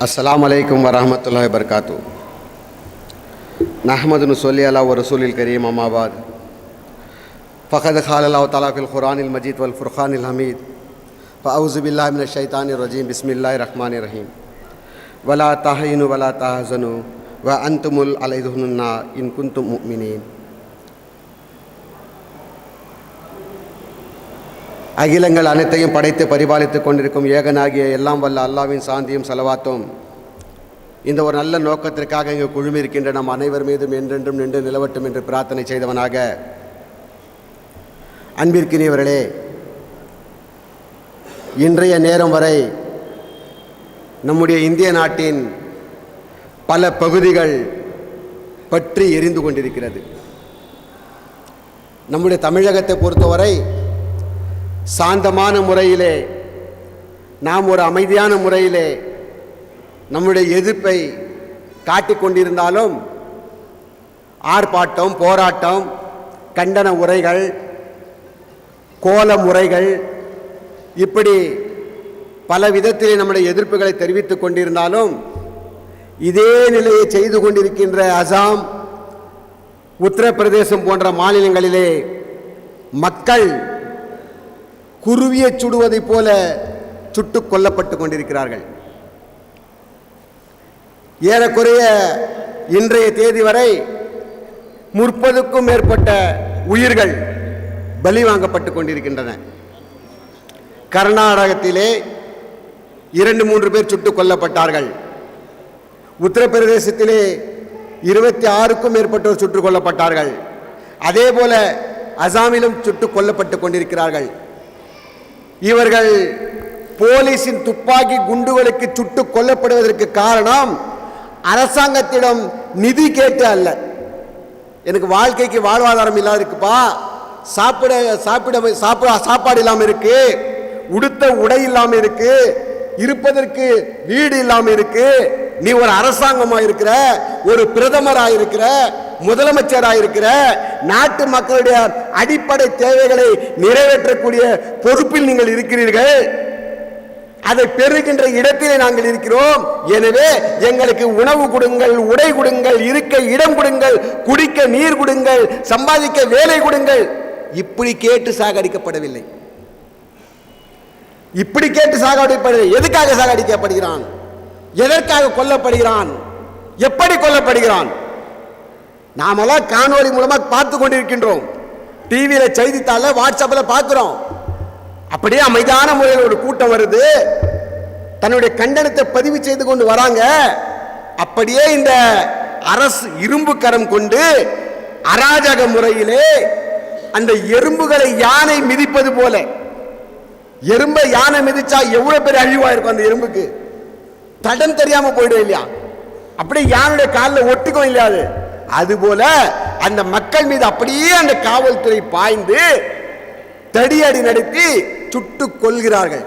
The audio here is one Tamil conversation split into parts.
السلام عليكم ورحمة الله وبركاته. نحمد نصلي على ورسول الكريم أما بعد. فقد خال الله تعالى في القرآن المجيد والفرقان الحميد. فأعوذ بالله من الشيطان الرجيم. بسم الله الرحمن الرحيم. ولا تهينوا ولا تحزنوا وأنتم العليدون إن كنتم مؤمنين. அகிலங்கள் அனைத்தையும் படைத்து பரிபாலித்துக் கொண்டிருக்கும் ஏகனாகிய எல்லாம் வல்ல அல்லாவின் சாந்தியும் செலவாத்தும். இந்த ஒரு நல்ல நோக்கத்திற்காக இங்கு குழுமி இருக்கின்ற நம் அனைவர் மீதும் என்றென்றும் நின்று நிலவட்டும் என்று பிரார்த்தனை செய்தவனாக. அன்பிற்கினியவர்களே இன்றைய நேரம் வரை நம்முடைய இந்திய நாட்டின் பல பகுதிகள் பற்றி எரிந்து கொண்டிருக்கிறது. நம்முடைய தமிழகத்தை பொறுத்தவரை சாந்தமான முறையிலே நாம் ஒரு அமைதியான முறையிலே நம்முடைய எதிர்ப்பை காட்டிக்கொண்டிருந்தாலும் ஆர்ப்பாட்டம் போராட்டம் கண்டன உரைகள் கோல முறைகள் இப்படி பல விதத்திலே நம்முடைய எதிர்ப்புகளை தெரிவித்து கொண்டிருந்தாலும் இதே நிலையை செய்து கொண்டிருக்கின்ற அசாம் உத்தரப்பிரதேசம் போன்ற மாநிலங்களிலே மக்கள் குருவியை சுடுவதைப் போல சுட்டுக் கொல்லப்பட்டு கொண்டிருக்கிறார்கள். ஏறக்குறைய இன்றைய தேதி வரை முற்பதுக்கும் மேற்பட்ட உயிர்கள் பலி வாங்கப்பட்டு கொண்டிருக்கின்றன. கர்நாடகத்திலே இரண்டு மூன்று பேர் சுட்டுக் கொல்லப்பட்டார்கள். உத்தரப்பிரதேசத்திலே இருபத்தி ஆறுக்கும் மேற்பட்டோர் சுட்டுக் கொல்லப்பட்டார்கள். அதே போல அசாமிலும் சுட்டுக் கொல்லப்பட்டு கொண்டிருக்கிறார்கள். இவர்கள் போலீஸின் துப்பாக்கி குண்டுகளுக்கு சுட்டு கொல்லப்படுவதற்கு காரணம் அரசாங்கத்திடம் நிதி கேட்டு அல்ல. எனக்கு வாழ்க்கைக்கு வாழ்வாதாரம் இல்லாத இருக்குப்பா. சாப்பிட சாப்பிட சாப்பிட சாப்பாடு இல்லாமல் இருக்கு. உடுத்த உடை இல்லாமல் இருக்கு. இருப்பதற்கு வீடு இல்லாமல் இருக்குது நீ ஒரு அரசாங்கமா இருக்கிற ஒரு பிரதமரா இருக்கிற முதலமைச்சராக இருக்கிற நாட்டு மக்களுடைய அடிப்படை தேவைகளை நிறைவேற்றக்கூடிய பொறுப்பில் நீங்கள் இருக்கிறீர்கள். அதை பெறுகின்ற இடத்திலே நாங்கள் இருக்கிறோம். எனவே எங்களுக்கு உணவு கொடுங்கள் உடை கொடுங்கள் இருக்க இடம் கொடுங்கள் குடிக்க நீர் கொடுங்கள் சம்பாதிக்க வேலை கொடுங்கள். இப்படி கேட்டு சாகடிக்கப்படவில்லை. இப்படி கேட்டு சாகடிப்படவில்லை. எதுக்காக சாகடிக்கப்படுகிறான்? எதற்காக கொல்லப்படுகிறான்? எப்படி கொல்லப்படுகிறான்? நாமெல்லாம் காணொலி மூலமாக பார்த்து கொண்டிருக்கின்றோம். டிவியில் செய்தித்தாள வாட்ஸ்அப்பில் பார்க்குறோம். அப்படியே அமைதியான முறையில் ஒரு கூட்டம் வருது. தன்னுடைய கண்டனத்தை பதிவு செய்து கொண்டு வராங்க. அப்படியே இந்த அரசு இரும்பு கரம் கொண்டு அராஜக முறையிலே அந்த எறும்புகளை யானை மிதிப்பது போல. எறும்பை யானை மிதிச்சா எவ்வளவு பெரிய அழிவா இருக்கும் அந்த எறும்புக்கு? தடம் தெரியாம போயிடும் இல்லையா? அப்படியே யானுடைய காலில் ஒட்டுக்கும் இல்லையா அது? அதுபோல அந்த மக்கள் மீது அப்படியே அந்த காவல்துறை பாய்ந்து தடியடி நடத்தி சுட்டு கொள்கிறார்கள்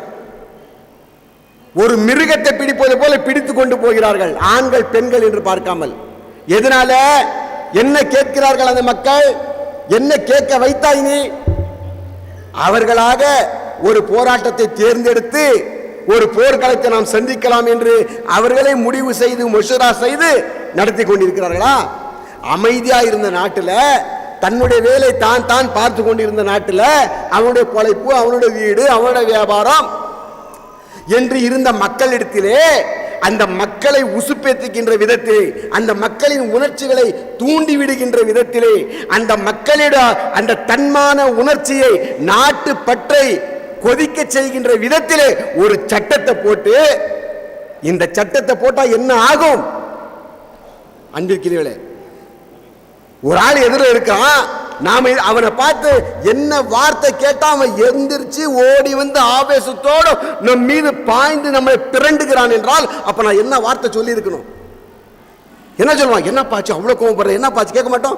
ஒரு மிருகத்தை பிடிப்பது போல பிடித்து கொண்டு போகிறார்கள். ஆண்கள் பெண்கள் என்று பார்க்காமல். எதனால? என்ன கேட்கிறார்கள் அந்த மக்கள்? என்ன கேட்க வைத்தாய் நீ? அவர்களாக ஒரு போராட்டத்தை தேர்ந்தெடுத்து ஒரு போர்க்களத்தை நாம் சந்திக்கலாம் என்று அவர்களே முடிவு செய்து மொஷரா செய்து நடத்தி கொண்டிருக்கிறார்களா? அமைதியா இருந்த நாட்டில் தன்னுடைய வேலை தான் தான் பார்த்து கொண்டிருந்த நாட்டில் அவனுடைய பொழைப்பு அவனுடைய வீடு அவனுடைய வியாபாரம் என்று இருந்த மக்களிடத்திலே அந்த மக்களை உசுப்பேத்துகின்ற விதத்திலே அந்த மக்களின் உணர்ச்சிகளை தூண்டி விடுகின்ற விதத்திலே அந்த மக்களிட அந்த தன்மான உணர்ச்சியை நாட்டு பற்றை கொதிக்க செய்கின்ற விதத்திலே ஒரு சட்டத்தை போட்டு இந்த சட்டத்தை போட்டா என்ன ஆகும்? அன்பிருக்கிறீர்களே ஒரு ஆள் எதிர இருக்கான் நாம அவனை பார்த்து என்ன வார்த்தை கேட்டா அவன் எந்திரிச்சு ஓடி வந்து ஆவேசத்தோடு நம் மீது பாய்ந்து நம்மை பிறண்டுகிறான் என்றால் அப்ப நான் என்ன வார்த்தை சொல்லி இருக்கணும் என்ன சொல்லுவான்? என்ன பாச்சு அவ்வளவு கோவப்படுற என்ன பாச்சு கேட்க மாட்டோம்?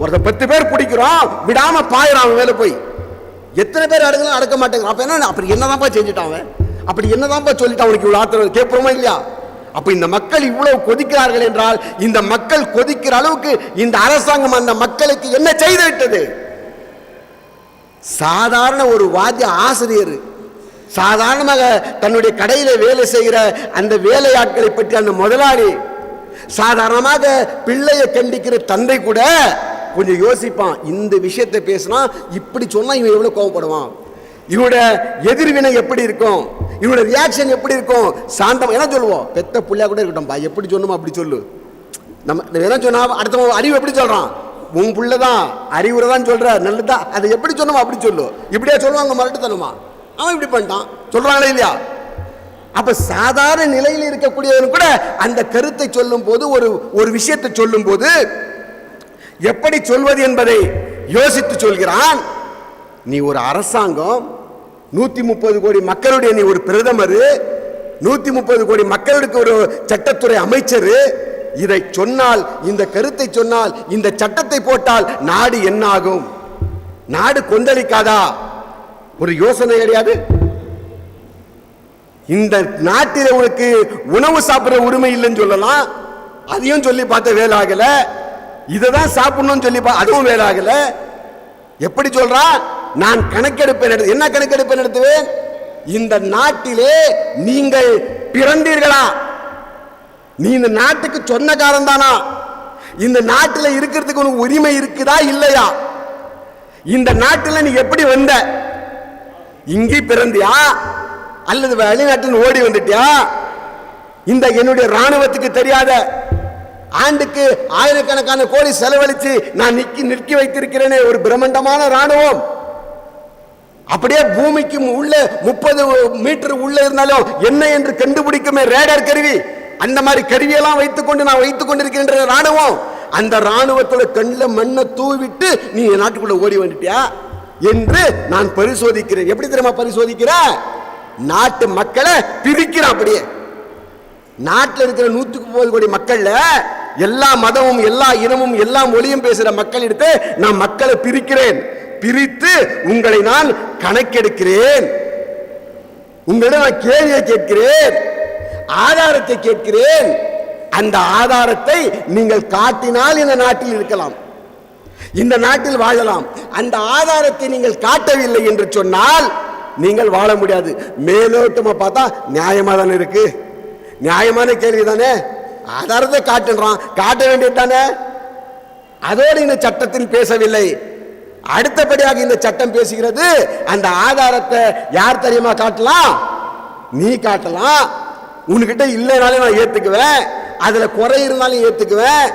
ஒருத்த பத்து பேர் பிடிக்கிறோம் விடாம பாயிரம் அவன் மேல போய். எத்தனை பேர் அடங்கலாம் அடக்க மாட்டேங்கிறான். அப்போ என்ன அப்படி என்னதான்ப்பா செஞ்சுட்டான் அவன்? அப்படி என்னதான்ப்பா சொல்லிட்டான் அவனுக்கு இவ்வளோ ஆத்திரம் கேட்போமா இல்லையா? அப்போ இந்த மக்கள் இவ்வளவு கொதிக்கிறார்கள் என்றால் இந்த மக்கள் கொதிக்கிற அளவுக்கு இந்த அரசாங்கம் அந்த மக்களுக்கு என்ன செய்து விட்டது? சாதாரண ஒரு வாத்திய ஆசிரியர் சாதாரணமாக தன்னுடைய கடையில வேலை செய்கிற அந்த வேலையாட்களை பற்றி அந்த முதலாளி சாதாரணமாக பிள்ளையை கண்டிக்கிற தந்தை கூட கொஞ்சம் யோசிப்பான். இந்த விஷயத்தை பேசினா இப்படி சொன்னால் இவன் எவ்வளோ கோவப்படுவான்? இவனோட எதிர்வினை எப்படி இருக்கும்? இவனோட ரியாக்ஷன் எப்படி இருக்கும்? சாந்தம் என்ன சொல்லுவோம்? பெத்த புள்ளையா கூட இருக்கட்டும்பா. எப்படி சொன்னோம் அப்படி சொல்லு. நம்ம என்ன சொன்னா அடுத்தவங்க அறிவு எப்படி சொல்கிறான் உன் புள்ள தான் அறிவுரை தான் சொல்கிற நல்லதா? அதை எப்படி சொன்னோம் அப்படி சொல்லு. இப்படியா சொல்லுவாங்க மரட்டுத்தனமா? அவன் இப்படி பண்ணிட்டான். சொல்கிறாங்களே இல்லையா? அப்ப சாதாரண நிலையில் இருக்கக்கூடியவன் கூட அந்த கருத்தை சொல்லும் போது ஒரு ஒரு விஷயத்தை சொல்லும் போது எப்படி சொல்வது என்பதை யோசித்து சொல்கிறான். நீ ஒரு அரசாங்கம் நூத்தி முப்பது கோடி மக்களுடைய நீ ஒரு பிரதமர் நூத்தி முப்பது கோடி மக்களுக்கு ஒரு சட்டத்துறை அமைச்சர். இதை சொன்னால் இந்த கருத்தை சொன்னால் இந்த சட்டத்தை போட்டால் நாடு என்ன ஆகும் நாடு கொந்தளிக்காதா? ஒரு யோசனை கிடையாது? இந்த நாட்டில் உனக்கு உணவு சாப்பிட்ற உரிமை இல்லைன்னு சொல்லலாம். அதையும் சொல்லி பார்த்த வேலை ஆகலை. இதை தான் சாப்பிடணும்னு சொல்லி அதுவும் வேலை எப்படி சொல்றா? நான் கணக்கெடுப்பேன் நடத்து- என்ன கணக்கெடுப்பேன் நடத்துவேன் இந்த நாட்டிலே நீங்கள் பிறந்தீர்களா? நீ இந்த நாட்டுக்கு சொந்தக்காரன் தானா? இந்த நாட்டில் இருக்கிறதுக்கு உனக்கு உரிமை இருக்குதா இல்லையா? இந்த நாட்டில் நீ எப்படி வந்த? இங்கே பிறந்தியா? அல்லது வெளிநாட்டில் ஓடி வந்துட்டியா? இந்த என்னுடைய ராணுவத்துக்கு தெரியாத ஆண்டுக்கு ஆயிரக்கணக்கான கோடி செலவழிச்சு நான் நிக்கி நிற்கி வைத்திருக்கிறேனே ஒரு பிரம்மாண்டமான ராணுவம் அப்படியே பூமிக்கு உள்ள முப்பது மீட்டர் உள்ள இருந்தாலும் என்ன என்று கண்டுபிடிக்குமே ரேடார் கருவி. அந்த மாதிரி கருவியெல்லாம் வைத்துக்கொண்டு நான் வைத்துக் கொண்டிருக்கின்ற ராணுவம் அந்த ராணுவத்தோட கண்ணில் மண்ணை தூவிட்டு நீ என் நாட்டுக்குள்ள ஓடி வந்துட்டியா? என்று நான் பரிசோதிக்கிறேன். எப்படி தெரியுமா பரிசோதிக்கிற? நாட்டு மக்களை பிரிக்கிறேன் அப்படியே. நாட்டில் இருக்கிற நூற்றுக்கு முப்பது கோடி மக்களில் எல்லா மதமும் எல்லா இனமும் எல்லா மொழியும் பேசுகிற மக்கள் எடுத்து நான் மக்களை பிரிக்கிறேன். பிரித்து உங்களை நான் கணக்கெடுக்கிறேன். உங்களிடம் நான் கேள்வியை கேட்கிறேன். ஆதாரத்தை கேட்கிறேன். அந்த ஆதாரத்தை நீங்கள் காட்டினால் இந்த நாட்டில் இருக்கலாம். இந்த நாட்டில் வாழலாம். அந்த ஆதாரத்தை நீங்கள் காட்டவில்லை என்று சொன்னால் நீங்கள் வாழ முடியாது. மேலோட்டமா பார்த்தா நியாயமா தானே இருக்கு. நியாயமான கேள்வி தானே ஆதாரத்தை காட்டுறான் காட்ட வேண்டியது தானே? அதோடு இந்த சட்டத்தில் பேசவில்லை. அடுத்தபடியாக இந்த சட்டம் பேசுகிறது. அந்த ஆதாரத்தை யார் தெரியுமா காட்டலாம்? நீ காட்டலாம். உன்கிட்ட இல்லைனாலும் நான் ஏத்துக்குவேன். அதுல குறை இருந்தாலும் ஏத்துக்குவேன்.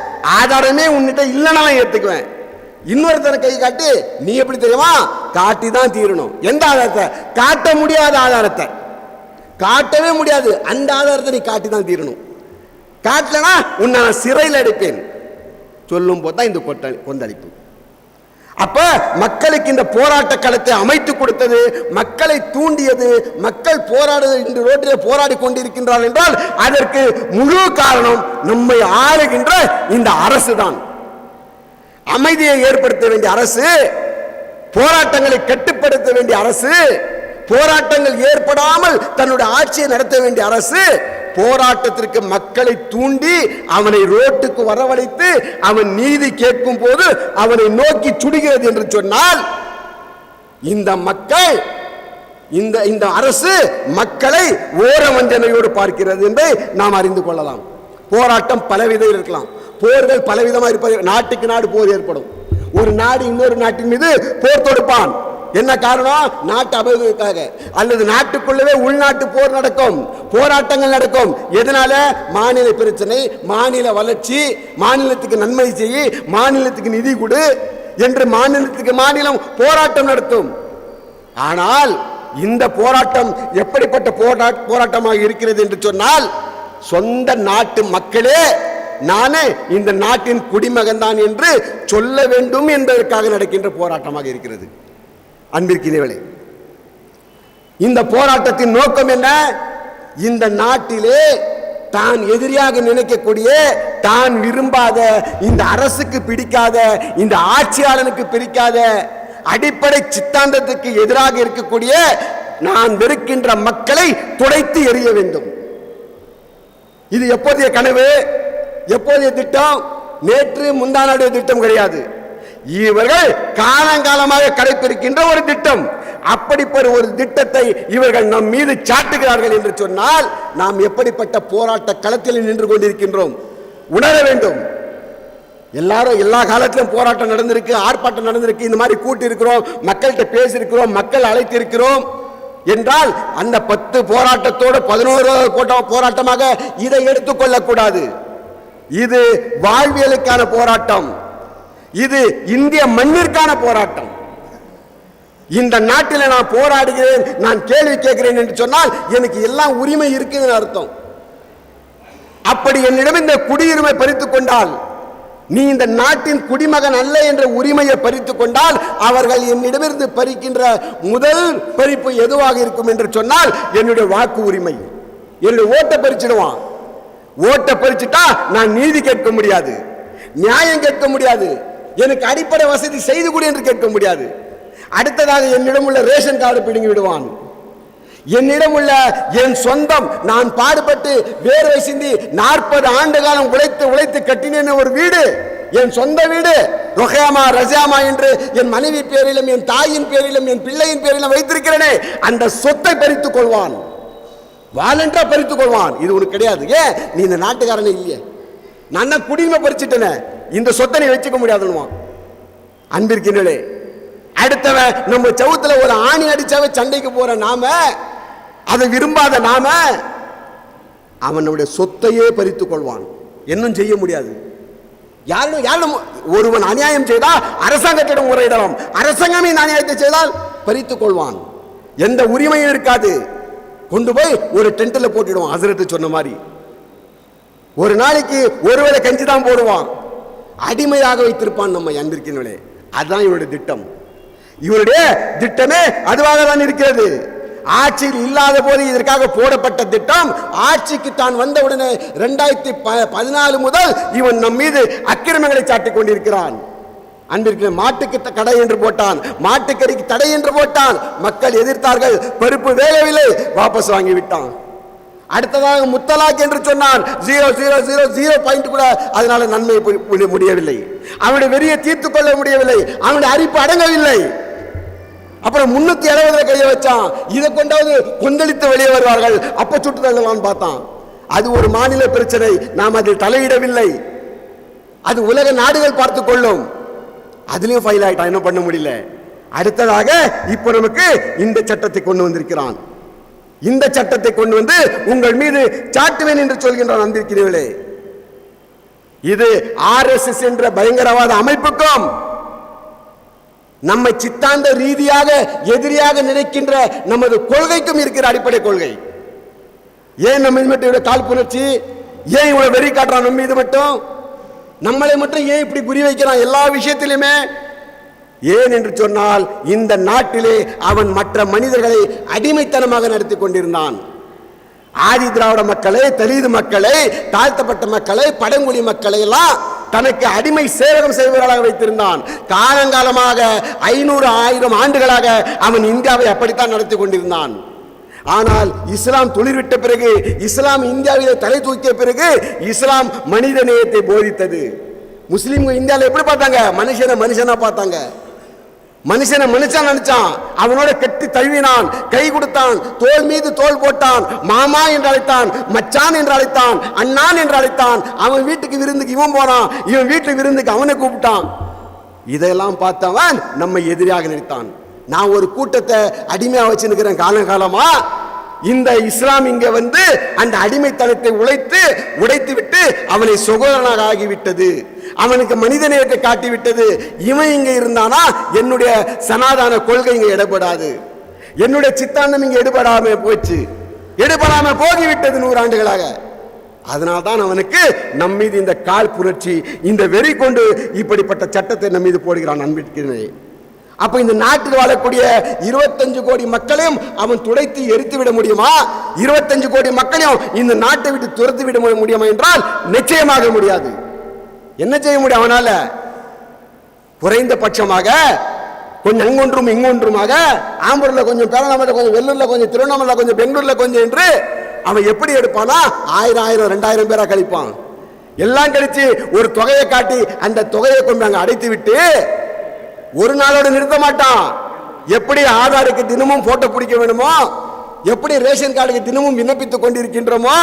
ஆதாரமே உன்கிட்ட இல்லைனாலும் ஏத்துக்குவேன். இன்னொருத்தனை கை காட்டி நீ எப்படி தெரியுமா? காட்டி தான் தீரணும். எந்த ஆதாரத்தை? காட்ட முடியாத ஆதாரத்தை. காட்டவே முடியாது. அந்த ஆதாரத்தை நீ காட்டி தான் தீரணும். காட்டலனா உன்னை நான் சிறையில் அடைப்பேன். சொல்லும் போது தான் இந்த கொட்ட கொந்தளிப்பு. அப்ப மக்களுக்கு இந்த போராட்ட களத்தை அமைத்து கொடுத்தது மக்களை தூண்டியது மக்கள் போராடு இன்று ரோட்டில் போராடி கொண்டிருக்கின்றார் என்றால் அதற்கு முழு காரணம் நம்மை ஆளுகின்ற இந்த அரசு தான் அமைதியை ஏற்படுத்த வேண்டிய அரசு போராட்டங்களை கட்டுப்படுத்த வேண்டிய அரசு போராட்டங்கள் ஏற்படாமல் தன்னுடைய ஆட்சியை நடத்த வேண்டிய அரசு போராட்டத்திற்கு மக்களை தூண்டி அவனை ரோட்டுக்கு வரவழைத்து அவன் நீதி கேட்கும் போது அவனை நோக்கி சுடுகிறது என்று சொன்னால் இந்த மக்கள் இந்த இந்த அரசு மக்களை ஓர வஞ்சனையோடு பார்க்கிறது என்பதை நாம் அறிந்து கொள்ளலாம். போராட்டம் பலவிதம் இருக்கலாம். போர்கள் பலவிதமாக இருப்பது நாட்டுக்கு நாடு போர் ஏற்படும். ஒரு நாடு இன்னொரு நாட்டின் மீது போர் தொடுப்பான். என்ன காரணம்? நாட்டு அபிவிருத்திக்காக அல்லது நாட்டுக்குள்ளவே உள்நாட்டு போர் நடக்கும் போராட்டங்கள் நடக்கும். எதனால? மாநில பிரச்சனை மாநில வளர்ச்சி மாநிலத்துக்கு நன்மை செய்ய மாநிலத்துக்கு நிதி கொடு என்று மாநிலத்துக்கு மாநிலம் போராட்டம் நடத்தும். ஆனால் இந்த போராட்டம் எப்படிப்பட்ட போரா- போராட்டமாக இருக்கிறது என்று சொன்னால் சொந்த நாட்டு மக்களே நானே இந்த நாட்டின் குடிமகன் தான் என்று சொல்ல வேண்டும் என்பதற்காக நடக்கின்ற போராட்டமாக இருக்கிறது. அன்பிற்கினவளே இந்த போராட்டத்தின் நோக்கம் என்ன? இந்த நாட்டிலே தான் எதிரியாக நினைக்கக்கூடிய தான் விரும்பாத இந்த அரசுக்கு பிடிக்காத இந்த ஆட்சியாளனுக்கு பிடிக்காத அடிப்படை சித்தாந்தத்துக்கு எதிராக இருக்கக்கூடிய நான் வெறுக்கின்ற மக்களை துடைத்து எறிய வேண்டும். இது எப்போதைய கனவு? எப்போதைய திட்டம்? நேற்று முந்தானாடைய திட்டம் கிடையாது. இவர்கள் காலங்காலமாக கடைபிடிக்கின்ற ஒரு திட்டம். அப்படிப்பட்ட ஒரு திட்டத்தை இவர்கள் நம் மீது சாட்டுகிறார்கள் என்று சொன்னால் நாம் எப்படிப்பட்ட போராட்ட களத்தில் நின்று கொண்டிருக்கின்றோம்? உணர வேண்டும். எல்லாரும் எல்லா காலத்திலும் போராட்டம் நடந்திருக்கு ஆர்ப்பாட்டம் நடந்திருக்கு இந்த மாதிரி கூட்டி இருக்கிறோம் மக்கள்கிட்ட பேசியிருக்கிறோம் மக்கள் அழைத்து இருக்கிறோம் என்றால் அந்த பத்து போராட்டத்தோடு பதினோரு போராட்டமாக இதை எடுத்துக்கொள்ளக்கூடாது. இது வாழ்வியலுக்கான போராட்டம். இது இந்திய மண்ணிற்கான போராட்டம். இந்த நாட்டில் நான் போராடுகிறேன் நான் கேள்வி கேட்கிறேன் என்று சொன்னால் எனக்கு எல்லாம் உரிமை இருக்குதுன்னு அர்த்தம். அப்படி என்னிடம் இந்த குடியுரிமை பறித்துக் கொண்டால் நீ இந்த நாட்டின் குடிமகன் அல்ல என்ற உரிமையை பறித்துக் கொண்டால் அவர்கள் என்னிடமிருந்து பறிக்கின்ற முதல் பறிப்பு எதுவாக இருக்கும் என்று சொன்னால் என்னுடைய வாக்கு உரிமை. என்னுடைய ஓட்டை பறிச்சிடுவான். ஓட்டை பறிச்சுட்டா நான் நீதி கேட்க முடியாது. நியாயம் கேட்க முடியாது. எனக்கு அடிப்படை வசதி செய்து கொடு என்று கேட்க முடியாது. அடுத்ததாக என்னிடம் உள்ள ரேஷன் கார்டு பிடுங்கி விடுவான். என்னிடம் உள்ள என் சொந்தம் நான் பாடுபட்டு வேர்வை சிந்தி நாற்பது ஆண்டு காலம் உழைத்து உழைத்து கட்டினேன் ஒரு வீடு. என் சொந்த வீடு. ரொஹாமா ரஜாமா என்று என் மனைவி பேரிலும் என் தாயின் பேரிலும் என் பிள்ளையின் பேரிலும் வைத்திருக்கிறேனே. அந்த சொத்தை பறித்துக் கொள்வான். வாலண்டா பறித்துக் கொள்வான். இது உனக்கு கிடையாது. ஏன்? நீ இந்த நாட்டுக்காரனே இல்லையே. நான் தான் குடியுரிமை இந்த சொத்தை நீ வச்சுக்க முடியாதுன்னுவான். அன்பிற்கின்றே அடுத்தவன் நம்ம சவுத்துல ஒரு ஆணி அடிச்சாவே சண்டைக்கு போற நாம அதை விரும்பாத நாம அவனுடைய சொத்தையே பறித்துக் கொள்வான். இன்னும் செய்ய முடியாது. யாரும் யாரும் ஒருவன் அநியாயம் செய்தால் அரசாங்கத்திடம் முறையிடலாம். அரசாங்கமே இந்த அநியாயத்தை செய்தால் பறித்துக் கொள்வான். எந்த உரிமையும் இருக்காது. கொண்டு போய் ஒரு டென்ட்ல போட்டுடுவான் ஹசரத்து சொன்ன மாதிரி. ஒரு நாளைக்கு ஒருவேளை கஞ்சி தான் போடுவான். அடிமையாக வைத்திருப்பான் நம்ம அன்பிற்கின்றே அதுதான் இவருடைய திட்டம். இவருடைய திட்டமே அதுவாக தான் இருக்கிறது. ஆட்சியில் இல்லாத போது இதற்காக போடப்பட்ட திட்டம் ஆட்சிக்கு தான் வந்தவுடனே ரெண்டாயிரத்தி பதினாலு முதல் இவன் நம் மீது அக்கிரமங்களை சாட்டிக் கொண்டிருக்கிறான். அன்பிற்கு மாட்டுக்கு கடை என்று போட்டான் மாட்டுக்கறிக்கு தடை என்று போட்டான். மக்கள் எதிர்த்தார்கள் பருப்பு வேகவில்லை வாபஸ் வாங்கி விட்டான் அடுத்ததாக முத்தலாக் என்று சொன்னான் zero zero zero zero point கூட அதனால நன்மை முடியவில்லை. அவனுடைய வெறியை தீர்த்து கொள்ள முடியவில்லை. அவனுடைய அரிப்பு அடங்கவில்லை. அப்புறம் முன்னூத்தி எழுபதுல கையை வச்சான். இதை கொண்டாவது கொந்தளித்து வெளியே வருவார்கள். அப்ப சுட்டு தள்ளலாம்னு பார்த்தான். அது ஒரு மாநில பிரச்சனை. நாம் அதில் தலையிடவில்லை. அது உலக நாடுகள் பார்த்து கொள்ளும். அதுலயும் ஃபைல் ஆயிட்டான். என்ன பண்ண முடியல? அடுத்ததாக இப்போ நமக்கு இந்த சட்டத்தை கொண்டு வந்திருக்கிறான். இந்த சட்டத்தை கொண்டு வந்து உங்கள் மீது சாட்டுவேன் என்று சொல்கின்றான் வந்திருக்கிறீர்களே இது ஆர்எஸ்எஸ் என்ற பயங்கரவாத அமைப்புக்கும் நம்மை சித்தாந்த ரீதியாக எதிரியாக நினைக்கின்ற நமது கொள்கைக்கும் இருக்கிற அடிப்படை கொள்கை. ஏன் நம்ம இது மட்டும் இவ்வளவு காழ்ப்புணர்ச்சி? ஏன் இவ்வளவு வெறி காட்டுறான் நம்ம இது மட்டும்? நம்மளை மட்டும் ஏன் இப்படி குறி வைக்கிறான் எல்லா விஷயத்திலுமே ஏன் என்று சொன்னால் இந்த நாட்டிலே அவன் மற்ற மனிதர்களை அடிமைத்தனமாக நடத்தி கொண்டிருந்தான். ஆதி திராவிட மக்களை தலிது மக்களை தாழ்த்தப்பட்ட மக்களை பழங்குடி மக்களை எல்லாம் தனக்கு அடிமை சேவகம் செய்பவர்களாக வைத்திருந்தான். காலங்காலமாக ஐநூறு ஆயிரம் ஆண்டுகளாக அவன் இந்தியாவை அப்படித்தான் நடத்தி கொண்டிருந்தான். ஆனால் இஸ்லாம் துளிர்விட்ட பிறகு இஸ்லாம் இந்தியாவிலே தலை தூக்கிய பிறகு இஸ்லாம் மனித நேயத்தை போதித்தது. முஸ்லீம்கள் இந்தியாவில் எப்படி பார்த்தாங்க? மனுஷனை மனுஷனா பார்த்தாங்க. மனுஷனை மனுஷன் நினைச்சான். அவனோட கெட்டி தழுவினான். கை கொடுத்தான். தோல் மீது தோள் போட்டான். மாமா என்று அழைத்தான். மச்சான் என்று அழைத்தான். அண்ணான் என்று அழைத்தான். அவன் வீட்டுக்கு விருந்துக்கு இவன் போறான். இவன் வீட்டுக்கு விருந்துக்கு அவனை கூப்பிட்டான். இதெல்லாம் பார்த்தவன் நம்ம எதிரியாக நினைத்தான். நான் ஒரு கூட்டத்தை அடிமையா வச்சிருக்கிறேன் காலங்காலமா? இந்த இஸ்லாம் இங்க வந்து அந்த அடிமைத்தனத்தை உழைத்து உடைத்து விட்டு அவனை சுகோதரனாக ஆகிவிட்டது. அவனுக்கு மனிதநேயத்தை காட்டிவிட்டது. இவன் இங்கே இருந்தானா? என்னுடைய சனாதான கொள்கை இங்கே எடப்படாது என்னுடைய சித்தாந்தம் இங்கே எடுபடாம போச்சு. எடுபடாம போகிவிட்டது நூறாண்டுகளாக. அதனால்தான் தான் அவனுக்கு நம் மீது இந்த கால் புரட்சி இந்த வெறி கொண்டு இப்படிப்பட்ட சட்டத்தை நம் மீது போடுகிறான் அன்பிற்கிறேன் அப்ப இந்த நாட்டில் வாழக்கூடிய இருபத்தஞ்சு கோடி மக்களையும் அவன் துடைத்து எரித்து விட முடியுமா? இருபத்தஞ்சு கோடி மக்களையும் இந்த நாட்டை விட்டு துரத்து விட முடியுமா என்றால் நிச்சயமாக முடியாது. என்ன செய்ய முடியும் அவனால? குறைந்தபட்சமாக கொஞ்சம் அங்கொன்றும் இங்கொன்றுமாக ஆம்பூர்ல கொஞ்சம் பேரணாமல கொஞ்சம் வெள்ளூர்ல கொஞ்சம் திருவண்ணாமலை கொஞ்சம் பெங்களூர்ல கொஞ்சம் என்று அவன் எப்படி எடுப்பானா? ஆயிரம் ஆயிரம் ரெண்டாயிரம் பேரா கழிப்பான். எல்லாம் கழிச்சு ஒரு தொகையை காட்டி அந்த தொகையை கொண்டு அங்கே அடைத்து விட்டு ஒரு நாளோட நிறுத்த மாட்டான். எப்படி ஆதாருக்கு தினமும் போட்டோ பிடிக்க வேணுமோ எப்படி ரேஷன் கார்டுக்கு தினமும் விண்ணப்பித்துக் கொண்டிருக்கின்றோமோ?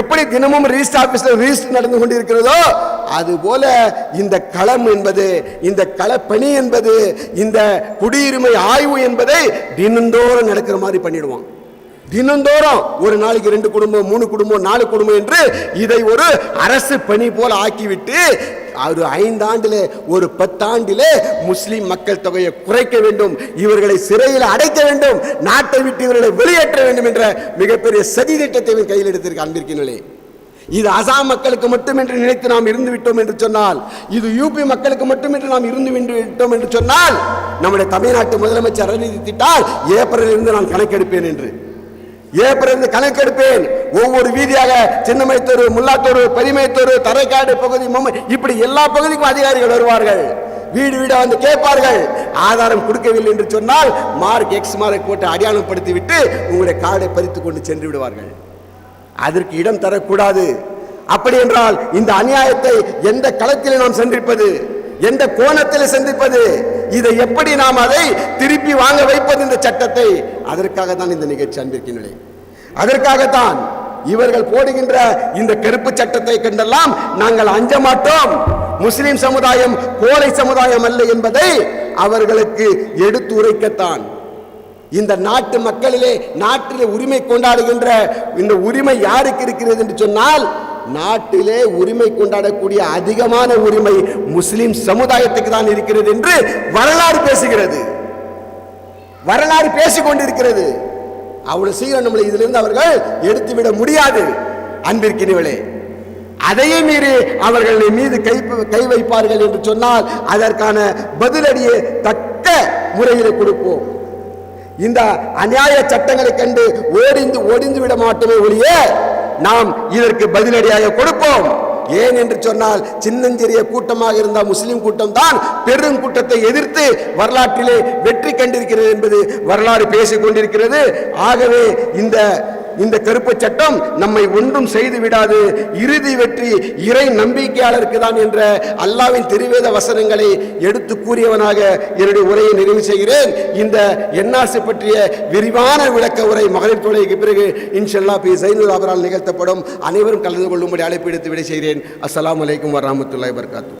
எப்படி தினமும் ரிஜிஸ்டர் ஆபீஸ்ல ரிஜிஸ்டர் நடந்து கொண்டிருக்கிறதோ அதுபோல இந்த களம் என்பது இந்த களப்பணி என்பது இந்த குடியுரிமை ஆய்வு என்பதை தினந்தோறும் நடக்கிற மாதிரி பண்ணிடுவான். தினந்தோறும் ஒரு நாளைக்கு ரெண்டு குடும்பம் மூணு குடும்பம் நாலு குடும்பம் என்று இதை ஒரு அரசு பணி போல ஆக்கிவிட்டு ஒரு ஐந்தாண்டிலே ஒரு பத்தாண்டிலே முஸ்லிம் மக்கள் தொகையை குறைக்க வேண்டும் இவர்களை சிறையில் அடைக்க வேண்டும் நாட்டை விட்டு இவர்களை வெளியேற்ற வேண்டும் என்ற மிகப்பெரிய சதி திட்டத்தை கையில் எடுத்திருக்க அன்பிற்கினே இது அசாம் மக்களுக்கு மட்டும் என்று நினைத்து நாம் இருந்து விட்டோம் என்று சொன்னால் இது யூபி மக்களுக்கு மட்டும் என்று நாம் இருந்து விட்டோம் என்று சொன்னால் நம்முடைய தமிழ்நாட்டு முதலமைச்சர் அறிவித்திட்டால் ஏப்ரலில் இருந்து நான் கணக்கெடுப்பேன் என்று. ஏப்ரல் கணக்கெடுப்பேன் ஒவ்வொரு வீதியாக சின்னமைத்தூர் முல்லாத்தூர் பெரியமைத்தூர் தரைக்காடு பகுதி மும்பை இப்படி எல்லா பகுதிக்கும் அதிகாரிகள் வருவார்கள். வீடு வீடாக வந்து கேட்பார்கள். ஆதாரம் கொடுக்கவில்லை என்று சொன்னால் மார்க் எக்ஸ் மார்க் போட்டு அடையாளப்படுத்தி விட்டு உங்களுடைய கார்டை பறித்து கொண்டு சென்று விடுவார்கள். அதற்கு இடம் தரக்கூடாது. அப்படி என்றால் இந்த அநியாயத்தை எந்த களத்தில் நாம் சென்றிருப்பது? எந்த கோணத்தில் சந்திப்பது? இதை எப்படி நாம் அதை திருப்பி வாங்க வைப்பது இந்த சட்டத்தை? அதற்காக தான் இந்த நிகழ்ச்சி அன்பிருக்கின்றேன் அதற்காகத்தான் இவர்கள் போடுகின்ற இந்த கருப்பு சட்டத்தை கண்டெல்லாம் நாங்கள் அஞ்ச மாட்டோம். முஸ்லிம் சமுதாயம் கோலை சமுதாயம் அல்ல என்பதை அவர்களுக்கு எடுத்து உரைக்கத்தான். இந்த நாட்டு மக்களிலே நாட்டிலே உரிமை கொண்டாடுகின்ற இந்த உரிமை யாருக்கு இருக்கிறது என்று சொன்னால் நாட்டிலே உரிமை கொண்டாடக்கூடிய அதிகமான உரிமை முஸ்லிம் சமுதாயத்துக்கு தான் இருக்கிறது என்று வரலாறு பேசுகிறது. வரலாறு பேசிக்கொண்டிருக்கிறது அவ்வளவு சீக்கிரம் நம்மளை இதிலிருந்து அவர்கள் எடுத்துவிட முடியாது. அன்பிற்கினவளே அதையும் மீறி அவர்கள் மீது கை கை வைப்பார்கள் என்று சொன்னால் அதற்கான பதிலடியை தக்க முறையில் கொடுப்போம். இந்த அநியாய சட்டங்களை கண்டு ஓடிந்து ஓடிந்து விட மாட்டோமே ஒழிய நாம் இதற்கு பதிலடியாக கொடுப்போம். ஏன் என்று சொன்னால் சின்னஞ்சிறிய கூட்டமாக இருந்த முஸ்லிம் கூட்டம் தான் பெரும் கூட்டத்தை எதிர்த்து வரலாற்றிலே வெற்றி கண்டிருக்கிறது என்பது வரலாறு பேசிக் கொண்டிருக்கிறது ஆகவே இந்த இந்த கருப்பு சட்டம் நம்மை ஒன்றும் செய்து விடாது. இறுதி வெற்றி இறை நம்பிக்கையாளருக்கு தான் என்ற அல்லாவின் திருவேத வசனங்களை எடுத்து கூறியவனாக என்னுடைய உரையை நிறைவு செய்கிறேன். இந்த என்ஆர்சி பற்றிய விரிவான விளக்க உரை மகளிர் தொழிலுக்கு பிறகு இன்ஷல்லா பி சைனுல் அவரால் நிகழ்த்தப்படும். அனைவரும் கலந்து கொள்ளும்படி அழைப்பு எடுத்து விடை செய்கிறேன். அஸ்லாம் வலைக்கம் வரமத்துல்லாய் வர்காத்து